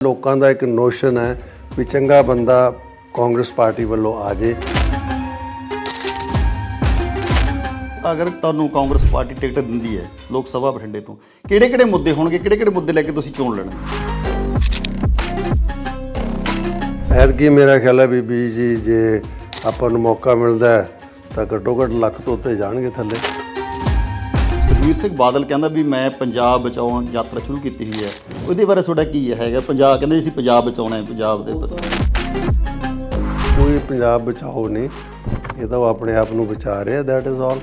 ਲੋਕਾਂ ਦਾ ਇੱਕ ਨੋਸ਼ਨ ਹੈ ਵੀ ਚੰਗਾ ਬੰਦਾ ਕਾਂਗਰਸ ਪਾਰਟੀ ਵੱਲੋਂ ਆ ਜੇ। ਅਗਰ ਤੁਹਾਨੂੰ ਕਾਂਗਰਸ ਪਾਰਟੀ ਟਿਕਟ ਦਿੰਦੀ ਹੈ ਲੋਕ ਸਭਾ ਬਠਿੰਡੇ ਤੋਂ ਕਿਹੜੇ ਕਿਹੜੇ ਮੁੱਦੇ ਹੋਣਗੇ ਕਿਹੜੇ ਕਿਹੜੇ ਮੁੱਦੇ ਲੈ ਕੇ ਤੁਸੀਂ ਚੋਣ ਲੜਨਾ ਐਤਕੀ ਮੇਰਾ ਖਿਆਲ ਹੈ ਬੀਬੀ ਜੀ ਜੇ ਆਪਾਂ ਨੂੰ ਮੌਕਾ ਮਿਲਦਾ ਤਾਂ ਘੱਟੋ ਘੱਟ ਲੱਖ ਤੋਂ ਉੱਤੇ ਜਾਣਗੇ ਥੱਲੇ। ਸੁਖਬੀਰ ਸਿੰਘ ਬਾਦਲ ਕਹਿੰਦਾ ਵੀ ਮੈਂ ਪੰਜਾਬ ਬਚਾਉਣ ਯਾਤਰਾ ਸ਼ੁਰੂ ਕੀਤੀ ਹੋਈ ਹੈ। ਉਹਦੇ ਬਾਰੇ ਤੁਹਾਡਾ ਕੀ ਹੈਗਾ? ਪੰਜਾਬ ਕਹਿੰਦੇ ਅਸੀਂ ਪੰਜਾਬ ਬਚਾਉਣਾ ਹੈ ਪੰਜਾਬ ਦੇ ਕੋਈ ਪੰਜਾਬ ਬਚਾਓ ਨਹੀਂ। ਇਹ ਤਾਂ ਉਹ ਆਪਣੇ ਆਪ ਨੂੰ ਬਚਾ ਰਿਹਾ ਦੈਟ ਇਜ਼ ਆਲ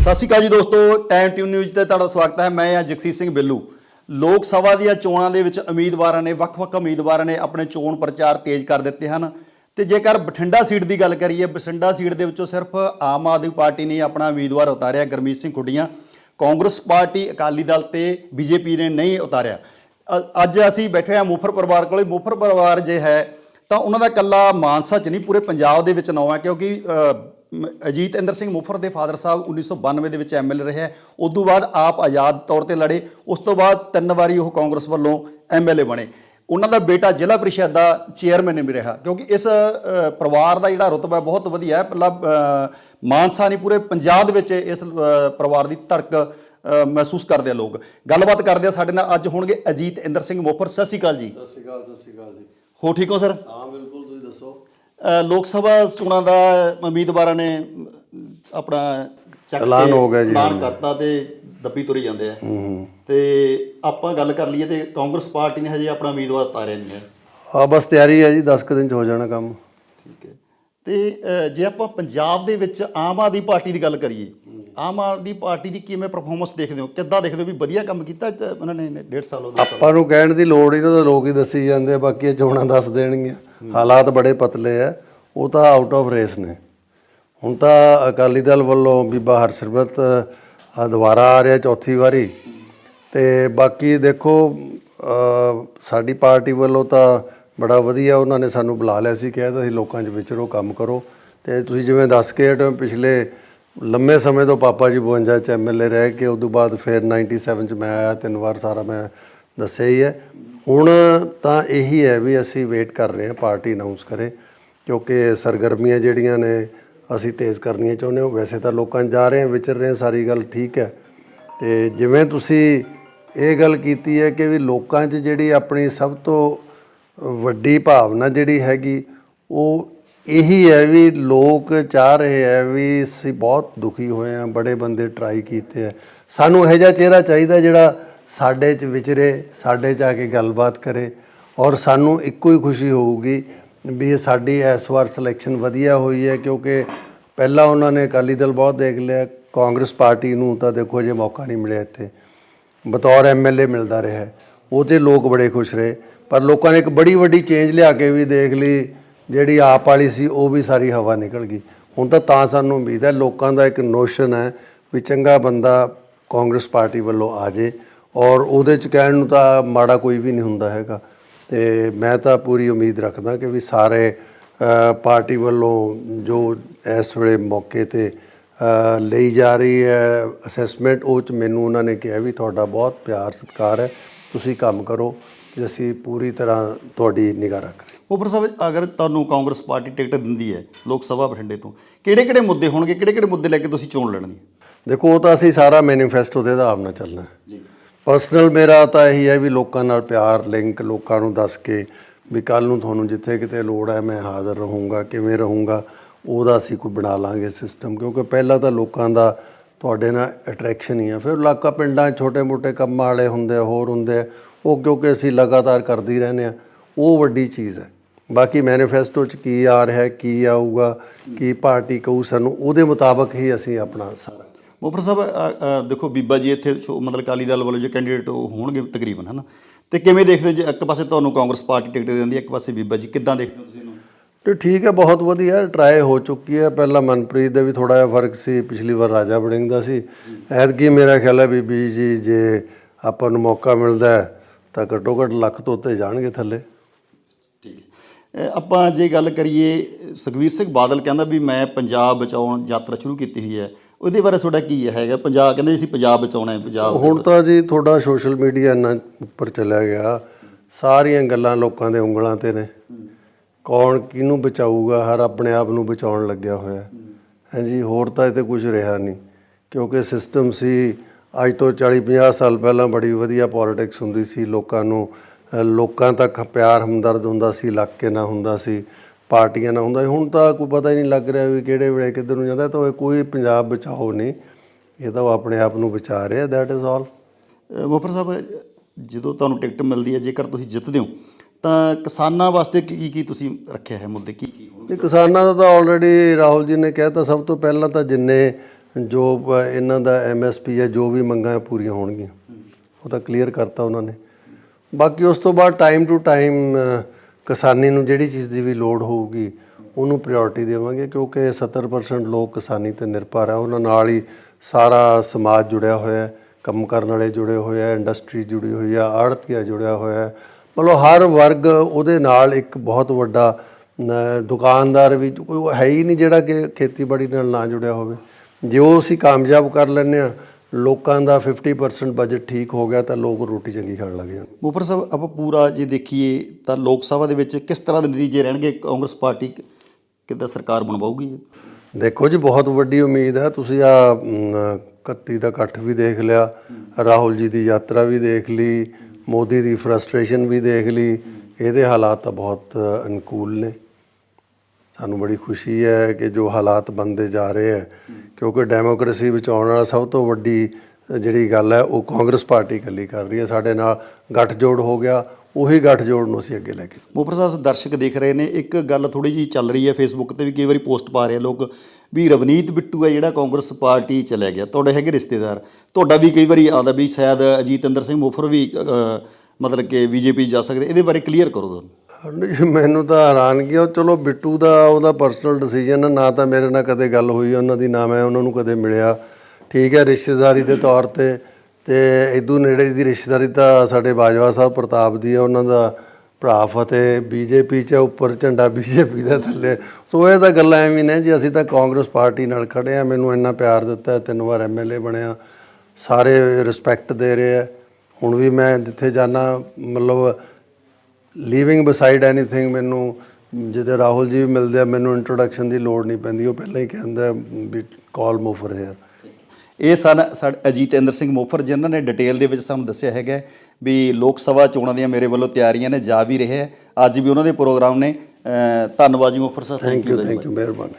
ਸਤਿ ਸ਼੍ਰੀ ਅਕਾਲ ਜੀ ਦੋਸਤੋ ਟਾਈਮ ਟਿਊਨ ਨਿਊਜ਼ ਤੇ ਤੁਹਾਡਾ ਸਵਾਗਤ ਹੈ। ਮੈਂ ਹਾਂ ਜਗਸੀਰ ਸਿੰਘ ਬਿੱਲੂ। ਲੋਕ ਸਭਾ ਦੀਆਂ ਚੋਣਾਂ ਦੇ ਵਿੱਚ ਉਮੀਦਵਾਰਾਂ ਨੇ ਵੱਖ-ਵੱਖ ਉਮੀਦਵਾਰਾਂ ਨੇ ਆਪਣੇ ਚੋਣ ਪ੍ਰਚਾਰ ਤੇਜ਼ ਕਰ ਦਿੱਤੇ ਹਨ। ਤੇ ਜੇਕਰ ਬਠਿੰਡਾ ਸੀਟ ਦੀ ਗੱਲ ਕਰੀਏ, ਬਠਿੰਡਾ ਸੀਟ ਦੇ ਵਿੱਚੋਂ ਸਿਰਫ ਆਮ ਆਦਮੀ ਪਾਰਟੀ ਨੇ ਆਪਣਾ ਉਮੀਦਵਾਰ ਉਤਾਰਿਆ ਗਰਮੀਤ ਸਿੰਘ ਖੁੱਡੀਆਂ। ਕਾਂਗਰਸ ਪਾਰਟੀ ਅਕਾਲੀ ਦਲ ਤੇ ਬੀਜੇਪੀ ਨੇ ਨਹੀਂ ਉਤਾਰਿਆ। ਅ- ਅੱਜ ਅਸੀਂ ਬੈਠੇ ਹਾਂ ਮੁਫਰ ਪਰਿਵਾਰ ਕੋਲੇ। ਮੁਫਰ ਪਰਿਵਾਰ ਜੇ ਹੈ, ਤਾਂ ਉਹਨਾਂ ਦਾ ਕੱਲਾ ਮਾਨਸਾ ਚ ਨਹੀਂ, ਪੂਰੇ ਪੰਜਾਬ ਦੇ ਵਿੱਚ ਨਾਂ ਹੈ ਕਿਉਂਕਿ ਅਜੀਤ ਇੰਦਰ ਸਿੰਘ ਮੁਫਰ ਦੇ ਫਾਦਰ ਸਾਹਿਬ 1992 ਦੇ ਵਿੱਚ ਐਮਐਲਏ ਰਹੇ ਹੈ। ਉਸ ਤੋਂ ਬਾਅਦ ਆਪ ਆਜ਼ਾਦ ਤੌਰ ਤੇ ਲੜੇ। ਉਸ ਤੋਂ ਬਾਅਦ ਤਿੰਨ ਵਾਰੀ ਉਹ ਕਾਂਗਰਸ ਵੱਲੋਂ ਐਮਐਲਏ ਬਣੇ। ਉਹਨਾਂ ਦਾ ਬੇਟਾ ਜ਼ਿਲ੍ਹਾ ਪ੍ਰੀਸ਼ਦ ਦਾ ਚੇਅਰਮੈਨ ਵੀ ਰਿਹਾ ਕਿਉਂਕਿ ਇਸ ਪਰਿਵਾਰ ਦਾ ਜਿਹੜਾ ਰੁਤਬਾ ਬਹੁਤ ਵਧੀਆ ਹੈ। ਪਹਿਲਾਂ ਮਾਨਸਾ ਨਹੀਂ ਪੂਰੇ ਪੰਜਾਬ ਦੇ ਵਿੱਚ ਇਸ ਪਰਿਵਾਰ ਦੀ ਧੜਕ ਮਹਿਸੂਸ ਕਰਦੇ ਆ ਲੋਕ। ਗੱਲਬਾਤ ਕਰਦੇ ਆ ਸਾਡੇ ਨਾਲ ਅੱਜ ਹੋਣਗੇ ਅਜੀਤ ਇੰਦਰ ਸਿੰਘ ਮੁਫਰ। ਸਤਿ ਸ਼੍ਰੀ ਅਕਾਲ ਜੀ। ਸਤਿ ਸ਼੍ਰੀ ਅਕਾਲ ਸਤਿ ਸ਼੍ਰੀ ਅਕਾਲ ਜੀ। ਹੋ ਠੀਕ ਹੋ ਸਰ? ਹਾਂ ਬਿਲਕੁਲ ਤੁਸੀਂ ਦੱਸੋ? ਲੋਕ ਸਭਾ ਚੋਣਾਂ ਦਾ ਉਮੀਦਵਾਰਾਂ ਨੇ ਆਪਣਾ ਚੱਕ ਐਲਾਨ ਹੋ ਗਿਆ ਜੀ, ਐਲਾਨ। ਕਰਤਾ ਤੇ ਦੱਬੀ ਤੁਰੇ ਜਾਂਦੇ ਆ। ਹੂੰ। ਤੇ ਆਪਾਂ ਗੱਲ ਕਰ ਲਈਏ ਤੇ ਕਾਂਗਰਸ ਪਾਰਟੀ ਨੇ ਹਜੇ ਆਪਣਾ ਉਮੀਦਵਾਰ ਉਤਾਰਿਆ ਨਹੀਂ ਹੈ। ਆ ਬਸ ਤਿਆਰੀ ਹੈ ਜੀ 10 ਕੁ ਦਿਨ ਚ ਹੋ ਜਾਣਾ ਕੰਮ। ਠੀਕ ਹੈ। ਤੇ ਅ, ਜੇ ਆਪਾਂ ਪੰਜਾਬ ਦੇ ਵਿੱਚ ਆਮ ਆਦਮੀ ਪਾਰਟੀ ਦੀ ਗੱਲ ਕਰੀਏ ਆਮ ਆਦਮੀ ਪਾਰਟੀ ਦੀ ਕਿਵੇਂ ਪਰਫਾਰਮੈਂਸ ਦੇਖਦੇ ਹੋ? ਕਿੱਦਾਂ ਦੇਖਦੇ ਹੋ ਵੀ ਵਧੀਆ ਕੰਮ ਕੀਤਾ ਉਹਨਾਂ ਨੇ ਡੇਢ ਸਾਲ ਹੋ ਗਏ? ਆਪਾਂ ਨੂੰ ਕਹਿਣ ਦੀ ਲੋੜ ਹੀ ਨਹੀਂ ਤਾਂ ਲੋਕ ਹੀ ਦੱਸੀ ਜਾਂਦੇ ਆ, ਬਾਕੀ ਇਹ ਚੋਣਾਂ ਦੱਸ ਦੇਣਗੀਆਂ। ਹਾਲਾਤ ਬੜੇ ਪਤਲੇ ਆ ਉਹ ਤਾਂ ਆਊਟ ਆਫ ਰੇਸ ਨੇ। ਹੁਣ ਤਾਂ ਅਕਾਲੀ ਦਲ ਵੱਲੋਂ ਬੀਬਾ ਹਰਸਿਮਰਤ ਆ ਦੁਬਾਰਾ ਆ ਰਿਹਾ ਚੌਥੀ ਵਾਰੀ। ਤੇ ਬਾਕੀ ਦੇਖੋ ਸਾਡੀ ਪਾਰਟੀ ਵੱਲੋਂ ਤਾਂ ਬੜਾ ਵਧੀਆ ਉਹਨਾਂ ਨੇ ਸਾਨੂੰ ਬੁਲਾ ਲਿਆ ਸੀ ਕਿਹਾ ਤਾਂ ਸੀ ਲੋਕਾਂ 'ਚ ਵਿਚਰੋ ਕੰਮ ਕਰੋ। ਤੇ ਤੁਸੀਂ ਜਿਵੇਂ ਦੱਸ ਕੇ ਹਟੇ ਹੋ, ਪਿਛਲੇ ਲੰਮੇ ਸਮੇਂ ਤੋਂ ਪਾਪਾ ਜੀ 52 ਚ ਐਮਐਲਏ ਰਹਿ ਕੇ ਉਸ ਤੋਂ ਬਾਅਦ ਫਿਰ 97 ਚ ਮੈਂ ਆਇਆ ਤਿੰਨ ਵਾਰ ਸਾਰਾ ਮੈਂ ਦੱਸਿਆ ਹੀ ਹੈ। ਹੁਣ ਤਾਂ ਇਹੀ ਹੈ ਵੀ ਅਸੀਂ ਵੇਟ ਕਰ ਰਹੇ ਹਾਂ ਪਾਰਟੀ ਅਨਾਉਂਸ ਕਰੇ ਕਿਉਂਕਿ ਸਰਗਰਮੀਆਂ ਜਿਹੜੀਆਂ ਨੇ ਅਸੀਂ ਤੇਜ਼ ਕਰਨੀਆਂ ਚਾਹੁੰਦੇ ਹਾਂ। ਵੈਸੇ ਤਾਂ ਲੋਕਾਂ 'ਚ ਜਾ ਰਹੇ ਹਾਂ ਵਿਚਰ ਰਹੇ ਹਾਂ ਸਾਰੀ ਗੱਲ ਠੀਕ ਹੈ। ਤੇ ਜਿਵੇਂ ਤੁਸੀਂ ਇਹ ਗੱਲ ਕੀਤੀ ਹੈ ਕਿ ਵੀ ਲੋਕਾਂ 'ਚ ਜਿਹੜੀ ਆਪਣੀ ਸਭ ਤੋਂ ਵੱਡੀ ਭਾਵਨਾ ਜਿਹੜੀ ਹੈਗੀ, ਉਹ ਇਹੀ ਹੈ ਵੀ ਲੋਕ ਚਾਹ ਰਹੇ ਹੈ ਵੀ ਅਸੀਂ ਬਹੁਤ ਦੁਖੀ ਹੋਏ ਆ ਬੜੇ ਬੰਦੇ ਟਰਾਈ ਕੀਤੇ ਆ ਸਾਨੂੰ ਇਹੋ ਜਿਹਾ ਚਿਹਰਾ ਚਾਹੀਦਾ ਜਿਹੜਾ ਸਾਡੇ 'ਚ ਵਿਚਰੇ, ਸਾਡੇ 'ਚ ਆ ਕੇ ਗੱਲਬਾਤ ਕਰੇ ਔਰ ਸਾਨੂੰ ਇੱਕੋ ਹੀ ਖੁਸ਼ੀ ਹੋਊਗੀ ਵੀ ਸਾਡੀ ਇਸ ਵਾਰ ਸਿਲੈਕਸ਼ਨ ਵਧੀਆ ਹੋਈ ਹੈ ਕਿਉਂਕਿ ਪਹਿਲਾਂ ਉਹਨਾਂ ਨੇ ਅਕਾਲੀ ਦਲ ਬਹੁਤ ਦੇਖ ਲਿਆ, ਕਾਂਗਰਸ ਪਾਰਟੀ ਨੂੰ ਤਾਂ ਦੇਖੋ ਜੇ ਮੌਕਾ ਨਹੀਂ ਮਿਲਿਆ ਇੱਥੇ। ਬਤੌਰ ਐਮਐਲਏ ਮਿਲਦਾ ਰਿਹਾ ਹੈ। ਉਹ ਤੇ ਲੋਕ ਬੜੇ ਖੁਸ਼ ਰਹੇ। ਪਰ ਲੋਕਾਂ ਨੇ ਇੱਕ ਬੜੀ ਵੱਡੀ ਚੇਂਜ ਲਿਆ ਕੇ ਵੀ ਦੇਖ ਲਈ ਜਿਹੜੀ ਆਪ ਵਾਲੀ ਸੀ ਉਹ ਵੀ ਸਾਰੀ ਹਵਾ ਨਿਕਲ ਗਈ। ਹੁਣ ਤਾਂ ਤਾਂ ਸਾਨੂੰ ਉਮੀਦ ਹੈ ਲੋਕਾਂ ਦਾ ਇੱਕ ਨੋਸ਼ਨ ਹੈ ਵੀ ਚੰਗਾ ਬੰਦਾ ਕਾਂਗਰਸ ਪਾਰਟੀ ਵੱਲੋਂ ਆ ਜੇ। ਔਰ ਉਹਦੇ ਚ ਕਹਿਣ ਨੂੰ ਤਾਂ ਮਾੜਾ ਕੋਈ ਵੀ ਨਹੀਂ ਹੁੰਦਾ ਹੈਗਾ। ਤੇ ਮੈਂ ਤਾਂ ਪੂਰੀ ਉਮੀਦ ਰੱਖਦਾ ਕਿ ਵੀ ਸਾਰੇ ਅ, ਪਾਰਟੀ ਵੱਲੋਂ ਜੋ ਇਸ ਵੇਲੇ ਮੌਕੇ ਤੇ ਲਈ ਜਾ ਰਹੀ ਹੈ ਅਸੈਸਮੈਂਟ ਉਹ ਚ ਮੈਨੂੰ ਉਹਨਾਂ ਨੇ ਕਿਹਾ ਵੀ ਤੁਹਾਡਾ ਬਹੁਤ ਪਿਆਰ ਸਤਿਕਾਰ ਹੈ ਤੁਸੀਂ ਕੰਮ ਕਰੋ ਤੇ ਅਸੀਂ ਪੂਰੀ ਤਰ੍ਹਾਂ ਤੁਹਾਡੀ ਨਿਗਾਹ ਰੱਖ ਰਹੇ ਉਪਰ ਸਾਹਿਬ ਅਗਰ ਤੁਹਾਨੂੰ ਕਾਂਗਰਸ ਪਾਰਟੀ ਟਿਕਟ ਦਿੰਦੀ ਹੈ ਲੋਕ ਸਭਾ ਬਠਿੰਡੇ ਤੋਂ ਕਿਹੜੇ ਕਿਹੜੇ ਮੁੱਦੇ ਹੋਣਗੇ ਕਿਹੜੇ ਕਿਹੜੇ ਮੁੱਦੇ ਲੈ ਕੇ ਤੁਸੀਂ ਚੋਣ ਲੜਨੀ ਹੈ ਦੇਖੋ ਉਹ ਤਾਂ ਅਸੀਂ ਸਾਰਾ ਮੈਨੀਫੈਸਟੋ ਦੇ ਹਿਸਾਬ ਨਾਲ ਚੱਲਣਾ ਹੈ। ਜੀ। ਪਰਸਨਲ ਮੇਰਾ ਤਾਂ ਇਹੀ ਹੈ ਵੀ ਲੋਕਾਂ ਨਾਲ ਪਿਆਰ ਲਿੰਕ ਲੋਕਾਂ ਨੂੰ ਦੱਸ ਕੇ ਵੀ ਕੱਲ ਨੂੰ ਤੁਹਾਨੂੰ ਜਿੱਥੇ ਕਿਤੇ ਲੋੜ ਹੈ ਮੈਂ ਹਾਜ਼ਰ ਰਹੂੰਗਾ ਕਿਵੇਂ ਰਹੂੰਗਾ ਉਹਦਾ ਅਸੀਂ ਕੋਈ ਬਣਾ ਲਾਂਗੇ ਸਿਸਟਮ ਕਿਉਂਕਿ ਪਹਿਲਾਂ ਤਾਂ ਲੋਕਾਂ ਦਾ ਤੁਹਾਡੇ ਨਾਲ ਅਟਰੈਕਸ਼ਨ ਹੀ ਆ। ਫਿਰ ਇਲਾਕਾ ਪਿੰਡਾਂ ਛੋਟੇ-ਮੋਟੇ ਕੰਮਾਂ ਵਾਲੇ ਹੁੰਦੇ ਹੋਰ ਹੁੰਦੇ ਉਹ ਕਿਉਂਕਿ ਅਸੀਂ ਲਗਾਤਾਰ ਕਰਦੀ ਰਹਿੰਦੇ ਆ, ਉਹ ਵੱਡੀ ਚੀਜ਼ ਹੈ। ਬਾਕੀ ਮੈਨੀਫੈਸਟੋ 'ਚ ਕੀ ਆ ਰਿਹਾ, ਕੀ ਆਊਗਾ, ਕੀ ਪਾਰਟੀ ਕਹੂ ਸਾਨੂੰ, ਉਹਦੇ ਮੁਤਾਬਕ ਹੀ ਅਸੀਂ ਆਪਣਾ ਸਾਰਾ। ਉਪਰ ਸਾਹਿਬ ਦੇਖੋ ਬੀਬਾ ਜੀ ਇੱਥੇ ਮਤਲਬ ਅਕਾਲੀ ਦਲ ਵੱਲੋਂ ਜੋ ਕੈਂਡੀਡੇਟ ਹੋਣਗੇ ਤਕਰੀਬਨ, ਹਨਾ? ਤੇ ਕਿਵੇਂ ਦੇਖਦੇ ਜੇ ਇੱਕ ਪਾਸੇ ਤੁਹਾਨੂੰ ਕਾਂਗਰਸ ਪਾਰਟੀ ਟਿਕਟ ਦੇ ਦਿੰਦੀ ਹੈ, ਇੱਕ ਪਾਸੇ ਬੀਬਾ ਜੀ ਕਿੱਦਾਂ ਦੇਖਦੇ ਹੋ ਤੁਸੀਂ? ਤੇ ਠੀਕ ਹੈ ਬਹੁਤ ਵਧੀਆ ਟਰਾਈ ਹੋ ਚੁੱਕੀ ਹੈ। ਪਹਿਲਾਂ ਮਨਪ੍ਰੀਤ ਦਾ ਵੀ ਥੋੜਾ ਜਿਹਾ ਫ਼ਰਕ ਸੀ ਪਿਛਲੀ ਵਾਰ ਰਾਜਾ ਵੜਿੰਗ ਦਾ ਸੀ। ਐਤਕੀ ਮੇਰਾ ਖਿਆਲ ਹੈ ਬੀਬੀ ਜੀ ਜੇ ਆਪਾਂ ਨੂੰ ਮੌਕਾ ਮਿਲਦਾ ਹੈ ਤਾਂ ਘੱਟੋ ਘੱਟ ਲੱਖ ਤੋਂ ਉੱਤੇ ਜਾਣਗੇ ਥੱਲੇ। ਆਪਾਂ ਜੇ ਗੱਲ ਕਰੀਏ ਸੁਖਬੀਰ ਸਿੰਘ ਬਾਦਲ ਕਹਿੰਦਾ ਵੀ ਮੈਂ ਪੰਜਾਬ ਬਚਾਉਣ ਯਾਤਰਾ ਸ਼ੁਰੂ ਕੀਤੀ ਹੋਈ ਹੈ। ਉਹਦੇ ਬਾਰੇ ਤੁਹਾਡਾ ਕੀ ਹੈਗਾ? ਪੰਜਾਬ ਕਹਿੰਦੇ ਅਸੀਂ ਪੰਜਾਬ ਬਚਾਉਣਾ ਹੈ ਪੰਜਾਬ ਹੁਣ ਤਾਂ ਜੀ ਤੁਹਾਡਾ ਸੋਸ਼ਲ ਮੀਡੀਆ ਇੰਨਾ ਉੱਪਰ ਚਲਾ ਗਿਆ। ਸਾਰੀਆਂ ਗੱਲਾਂ ਲੋਕਾਂ ਦੇ ਉਂਗਲਾਂ ਤੇ ਨੇ। ਕੌਣ ਕਿਹਨੂੰ ਬਚਾਊਗਾ, ਹਰ ਆਪਣੇ ਆਪ ਨੂੰ ਬਚਾਉਣ ਲੱਗਿਆ ਹੋਇਆ। ਹੈ ਹਾਂਜੀ ਹੋਰ ਤਾਂ ਇਹ ਤੇ ਕੁਝ ਰਿਹਾ ਨਹੀਂ। ਕਿਉਂਕਿ ਸਿਸਟਮ ਸੀ, ਅੱਜ ਤੋਂ 40 50 ਸਾਲ ਪਹਿਲਾਂ ਬੜੀ ਵਧੀਆ ਪੋਲਿਟਿਕਸ ਹੁੰਦੀ ਸੀ। ਲੋਕਾਂ ਨੂੰ ਲੋਕਾਂ ਤੱਕ ਪਿਆਰ ਹਮਦਰਦ ਹੁੰਦਾ ਸੀ, ਇਲਾਕੇ ਨਾਲ ਹੁੰਦਾ ਸੀ, ਪਾਰਟੀਆਂ ਨਾਲ ਹੁੰਦਾ ਸੀ। ਹੁਣ ਤਾਂ ਕੋਈ ਪਤਾ ਹੀ ਨਹੀਂ ਲੱਗ ਰਿਹਾ ਵੀ ਕਿਹੜੇ ਵੇਲੇ ਕਿੱਧਰ ਨੂੰ ਜਾਂਦਾ। ਤਾਂ ਇਹ ਕੋਈ ਪੰਜਾਬ ਬਚਾਓ ਨਹੀਂ। ਇਹ ਤਾਂ ਉਹ ਆਪਣੇ ਆਪ ਨੂੰ ਬਚਾ ਰਿਹਾ ਦੈਟ ਇਜ਼ ਆਲ ਮੁਫਰ ਸਾਹਿਬ, ਜਦੋਂ ਤੁਹਾਨੂੰ ਟਿਕਟ ਮਿਲਦੀ ਹੈ, ਜੇਕਰ ਤੁਸੀਂ ਜਿੱਤਦੇ ਹੋ ਤਾਂ ਕਿਸਾਨਾਂ ਵਾਸਤੇ ਕੀ ਕੀ ਤੁਸੀਂ ਰੱਖਿਆ ਹੈ ਮੁੱਦੇ? ਕੀ ਕੀ ਹੋਣਗੇ? ਇਹ ਕਿਸਾਨਾਂ ਦਾ ਤਾਂ ਆਲਰੇਡੀ ਰਾਹੁਲ ਜੀ ਨੇ ਕਹਿਤਾ, ਸਭ ਤੋਂ ਪਹਿਲਾਂ ਤਾਂ ਜਿੰਨੇ ਜੋ ਪ- ਇਹਨਾਂ ਦਾ ਐਮਐਸਪੀ ਹੈ, ਜੋ ਵੀ ਮੰਗਾਂ ਹੈ ਪੂਰੀਆਂ ਹੋਣਗੀਆਂ। ਉਹ ਤਾਂ ਕਲੀਅਰ ਕਰਤਾ ਉਹਨਾਂ ਨੇ। ਬਾਕੀ ਉਸ ਤੋਂ ਬਾਅਦ ਟਾਈਮ ਟੂ ਟਾਈਮ ਕਿਸਾਨੀ ਨੂੰ ਜਿਹੜੀ ਚੀਜ਼ ਦੀ ਵੀ ਲੋੜ ਹੋਊਗੀ, ਉਹਨੂੰ ਪ੍ਰਾਇੋਰਟੀ ਦੇਵਾਂਗੇ, ਕਿਉਂਕਿ 70% ਲੋਕ ਕਿਸਾਨੀ ਤੇ ਨਿਰਭਰ ਹੈ ਉਹਨਾਂ ਨਾਲ ਹੀ ਸਾਰਾ ਸਮਾਜ ਜੁੜਿਆ ਹੋਇਆ ਹੈ, ਕੰਮ ਕਰਨ ਵਾਲੇ ਜੁੜੇ ਹੋਏ ਆ ਇੰਡਸਟਰੀ ਜੁੜੀ ਹੋਈ ਹੈ ਆੜਤੀਆ ਜੁੜਿਆ ਹੋਇਆ ਹੈ। ਮਤਲਬ ਹਰ ਵਰਗ ਉਹਦੇ ਨਾਲ ਇੱਕ ਬਹੁਤ ਵੱਡਾ ਦੁਕਾਨਦਾਰ ਵੀ ਕੋਈ ਹੈ ਹੀ ਨਹੀਂ ਜਿਹੜਾ ਕਿ ਖੇਤੀਬਾੜੀ ਨਾਲ ਨਾ ਜੁੜਿਆ ਹੋਵੇ। ਜੇ ਉਹ ਅਸੀਂ ਕਾਮਯਾਬ ਕਰ ਲੈਂਦੇ ਆ ਲੋਕਾਂ ਦਾ 50% ਬਜਟ ਠੀਕ ਹੋ ਗਿਆ ਤਾਂ ਲੋਕ ਰੋਟੀ ਚੰਗੀ ਖਾਣ ਲੱਗ ਜਾਣ। ਮੁਫਰ ਸਾਹਿਬ ਆਪਾਂ ਪੂਰਾ ਜੇ ਦੇਖੀਏ ਤਾਂ ਲੋਕ ਸਭਾ ਦੇ ਵਿੱਚ ਕਿਸ ਤਰ੍ਹਾਂ ਦੇ ਨਤੀਜੇ ਰਹਿਣਗੇ? ਕਾਂਗਰਸ ਪਾਰਟੀ ਕਿੱਦਾਂ ਸਰਕਾਰ ਬਣਵਾਉਗੀ ਦੇਖੋ ਜੀ ਬਹੁਤ ਵੱਡੀ ਉਮੀਦ ਹੈ। ਤੁਸੀਂ ਆ 31 ਦਾ ਇਕੱਠ ਵੀ ਦੇਖ ਲਿਆ ਰਾਹੁਲ ਜੀ ਦੀ ਯਾਤਰਾ ਵੀ ਦੇਖ ਲਈ ਮੋਦੀ ਦੀ ਫਰਸਟ੍ਰੇਸ਼ਨ ਵੀ ਦੇਖ ਲਈ। ਇਹਦੇ ਹਾਲਾਤ ਤਾਂ ਬਹੁਤ ਅਨੁਕੂਲ ਨੇ। ਸਾਨੂੰ ਬੜੀ ਖੁਸ਼ੀ ਹੈ ਕਿ ਜੋ ਹਾਲਾਤ ਬਣਦੇ ਜਾ ਰਹੇ ਹੈ, ਕਿਉਂਕਿ ਡੈਮੋਕ੍ਰੇਸੀ ਵਿੱਚ ਆਉਣ ਵਾਲਾ ਸਭ ਤੋਂ ਵੱਡੀ ਜਿਹੜੀ ਗੱਲ ਹੈ, ਉਹ ਕਾਂਗਰਸ ਪਾਰਟੀ ਇਕੱਲੀ ਕਰ ਰਹੀ ਹੈ। ਸਾਡੇ ਨਾਲ ਗੱਠਜੋੜ ਹੋ ਗਿਆ, ਉਹੀ ਗੱਠਜੋੜ ਨੂੰ ਅਸੀਂ ਅੱਗੇ ਲੈ ਕੇ ਮੁਫਰ ਸਾਹਿਬ ਦਰਸ਼ਕ ਦੇਖ ਰਹੇ ਨੇ, ਇੱਕ ਗੱਲ ਥੋੜੀ ਜੀ ਚੱਲ ਰਹੀ ਹੈ ਫੇਸਬੁੱਕ ਤੇ ਵੀ ਕਈ ਵਾਰੀ ਪੋਸਟ ਪਾ ਰਹੇ ਆ ਲੋਕ। ਵੀ ਰਵਨੀਤ ਬਿੱਟੂ ਹੈ ਜਿਹੜਾ ਕਾਂਗਰਸ ਪਾਰਟੀ ਚਲੇ ਗਿਆ ਤੁਹਾਡੇ ਹੈਗੇ ਰਿਸ਼ਤੇਦਾਰ। ਤੁਹਾਡਾ ਵੀ ਕਈ ਵਾਰੀ ਆਦਾ ਵੀ ਸ਼ਾਇਦ ਅਜੀਤਿੰਦਰ ਸਿੰਘ ਮੁਫਰ ਵੀ ਮਤਲਬ ਕਿ ਬੀਜੇਪੀ ਜਾ ਸਕਦੇ ਇਹਦੇ ਬਾਰੇ ਕਲੀਅਰ ਕਰੋ ਤੁਹਾਨੂੰ। ਨਹੀਂ, ਮੈਨੂੰ ਤਾਂ ਹੈਰਾਨਗੀ ਉਹ ਚਲੋ ਬਿੱਟੂ ਦਾ ਉਹਦਾ ਪਰਸਨਲ ਡਿਸੀਜਨ ਨਾ ਤਾਂ ਮੇਰੇ ਨਾਲ ਕਦੇ ਗੱਲ ਹੋਈ ਉਹਨਾਂ ਦੀ ਨਾ ਮੈਂ ਉਹਨਾਂ ਨੂੰ ਕਦੇ ਮਿਲਿਆ। ਠੀਕ ਹੈ ਰਿਸ਼ਤੇਦਾਰੀ ਦੇ ਤੌਰ ਤੇ ਤੇ ਇਦੂ ਨੇੜੇ ਦੀ ਰਿਸ਼ਤੇਦਾਰੀ ਤਾਂ ਸਾਡੇ ਬਾਜਵਾ ਸਾਹਿਬ ਪ੍ਰਤਾਪ ਦੀ ਹੈ ਉਹਨਾਂ ਦਾ ਭਰਾ ਫਤਿਹ, ਬੀਜੇਪੀ 'ਚ ਉੱਪਰ ਝੰਡਾ ਬੀਜੇਪੀ ਦਾ ਥੱਲੇ। ਸੋ ਇਹ ਤਾਂ ਗੱਲਾਂ ਐਵੇਂ ਨੇ ਜੀ, ਅਸੀਂ ਤਾਂ ਕਾਂਗਰਸ ਪਾਰਟੀ ਨਾਲ ਖੜੇ ਆ, ਮੈਨੂੰ ਇੰਨਾ ਪਿਆਰ ਦਿੱਤਾ, ਤਿੰਨ ਵਾਰ ਐਮਐਲਏ ਬਣਿਆ, ਸਾਰੇ ਰਿਸਪੈਕਟ ਦੇ ਰਹੇ ਆ। ਹੁਣ ਵੀ ਮੈਂ ਜਿੱਥੇ ਜਾਣਾ ਮਤਲਬ ਲੀਵਿੰਗ ਬਿਸਾਈਡ ਐਨੀਥਿੰਗ ਮੈਨੂੰ ਜਿਹਦੇ ਰਾਹੁਲ ਜੀ ਵੀ ਮਿਲਦੇ ਆ, ਮੈਨੂੰ ਇੰਟਰੋਡਕਸ਼ਨ ਦੀ ਲੋੜ ਨਹੀਂ ਪੈਂਦੀ, ਉਹ ਪਹਿਲਾਂ ਹੀ ਕਹਿੰਦਾ ਵੀ ਕਾਲ ਮੂਵਰ ਹੇਅਰ ਇਹ ਸਨ ਸਾਡੇ ਅਜੀਤਿੰਦਰ ਸਿੰਘ ਮੋਫਰ ਜਿਨ੍ਹਾਂ ਨੇ ਡਿਟੇਲ ਦੇ ਵਿੱਚ ਸਾਨੂੰ ਦੱਸਿਆ ਹੈਗਾ ਵੀ ਲੋਕ ਸਭਾ ਚੋਣਾਂ ਦੀਆਂ ਮੇਰੇ ਵੱਲੋਂ ਤਿਆਰੀਆਂ ਨੇ ਜਾ ਵੀ ਰਿਹਾ ਹੈ। ਅੱਜ ਵੀ ਉਹਨਾਂ ਦੇ ਪ੍ਰੋਗਰਾਮ ਨੇ। ਧੰਨਵਾਦ ਜੀ ਮੋਫਰ ਸਾਹਿਬ ਥੈਂਕ ਯੂ ਥੈਂਕ ਯੂ ਮਿਹਰਬਾਨੀ।